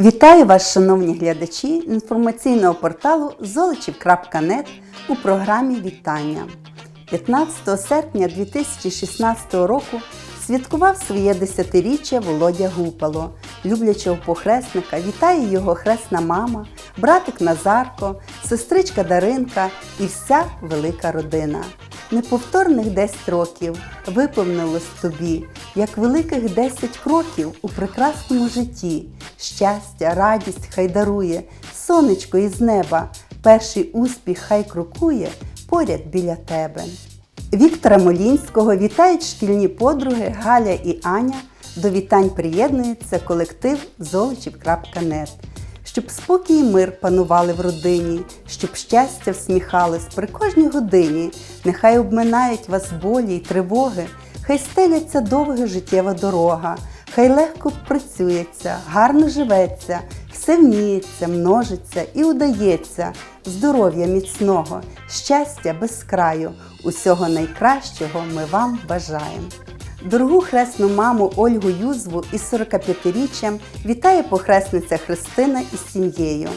Вітаю вас, шановні глядачі інформаційного порталу золочів.нет у програмі Вітання. 15 серпня 2016 року святкував своє десятиріччя Володя Гупало. Люблячого похресника вітає його хресна мама, братик Назарко, сестричка Даринка і вся велика родина. Неповторних 10 років виповнилось тобі, як великих 10 кроків у прекрасному житті. Щастя, радість хай дарує, сонечко із неба, перший успіх хай крокує поряд біля тебе. Віктора Молінського вітають шкільні подруги Галя і Аня. До вітань приєднується колектив золочів.нет. Щоб спокій і мир панували в родині, щоб щастя всміхалось при кожній годині, нехай обминають вас болі й тривоги, хай стеляться довга життєва дорога, хай легко працюється, гарно живеться, все вміється, множиться і удається, здоров'я міцного, щастя без краю, усього найкращого ми вам бажаємо. Дорогу хресну маму Ольгу Юзву із 45-річчям вітає похресниця Христина із сім'єю.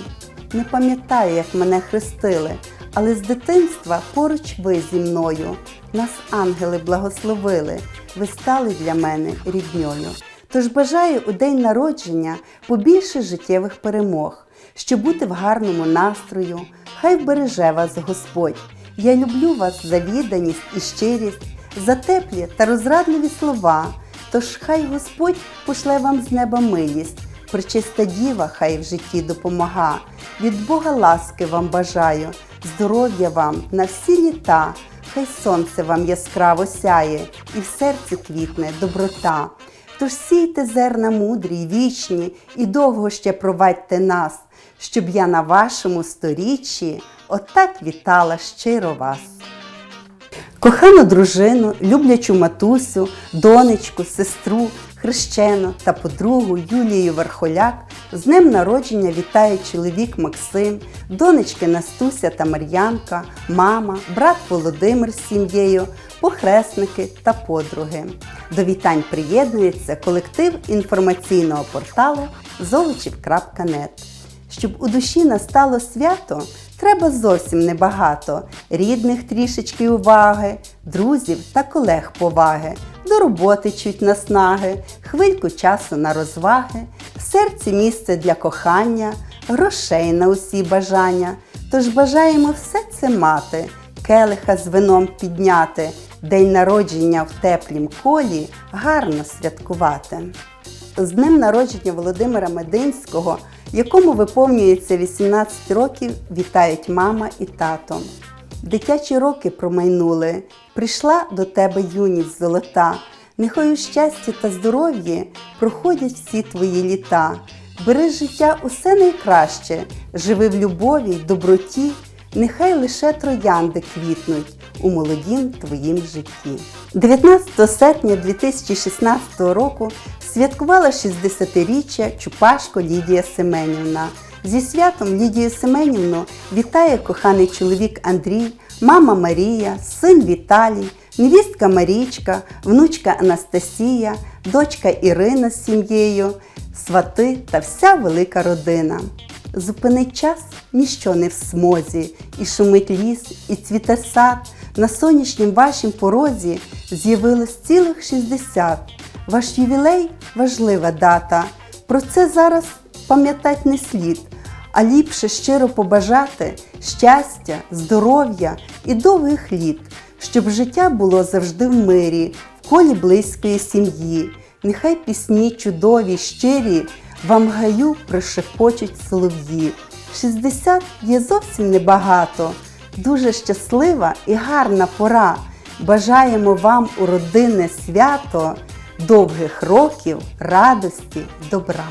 Не пам'ятаю, як мене хрестили, але з дитинства поруч ви зі мною. Нас ангели благословили, ви стали для мене рідньою. Тож бажаю у день народження побільше життєвих перемог, щоб бути в гарному настрою, хай вбереже вас Господь. Я люблю вас за відданість і щирість за теплі та розрадливі слова. Тож хай Господь пошле вам з неба милість, причиста діва хай в житті допомога. Від Бога ласки вам бажаю, здоров'я вам на всі літа, хай сонце вам яскраво сяє, і в серці квітне доброта. Тож сійте зерна мудрі й вічні, і довго ще провадьте нас, щоб я на вашому сторіччі отак вітала щиро вас. Кохану дружину, люблячу матусю, донечку, сестру, хрещену та подругу Юлію Верхоляк з днем народження вітає чоловік Максим, донечки Настуся та Мар'янка, мама, брат Володимир з сім'єю, похресники та подруги. До вітань приєднується колектив інформаційного порталу золочів.нет. Щоб у душі настало свято, треба зовсім небагато, рідних трішечки уваги, друзів та колег поваги, до роботи чуть наснаги, хвильку часу на розваги, в серці місце для кохання, грошей на усі бажання. Тож бажаємо все це мати, келиха з вином підняти, день народження в теплім колі гарно святкувати. З днем народження Володимира Мединського, якому виповнюється 18 років, вітають мама і тато. Дитячі роки промайнули, прийшла до тебе юність золота. Нехай у щасті та здоров'ї проходять всі твої літа. Бери життя усе найкраще, живи в любові доброті, нехай лише троянди квітнуть у молодім твоїм житті. 19 серпня 2016 року святкувала 60-річчя Чупашко Лідія Семенівна. Зі святом Лідію Семенівну вітає коханий чоловік Андрій, мама Марія, син Віталій, невістка Марічка, внучка Анастасія, дочка Ірина з сім'єю, свати та вся велика родина. Зупинить час ніщо не в смозі, і шумить ліс, і цвіте сад. На сонячнім вашім порозі з'явилось цілих 60. Ваш ювілей важлива дата. Про це зараз пам'ятать не слід, а ліпше щиро побажати щастя, здоров'я і довгих літ, щоб життя було завжди в мирі, в колі близької сім'ї. Нехай пісні чудові, щирі вам гаю прошепочуть солов'ї. 60 є зовсім небагато, дуже щаслива і гарна пора. Бажаємо вам у родинне свято довгих років, радості, добра.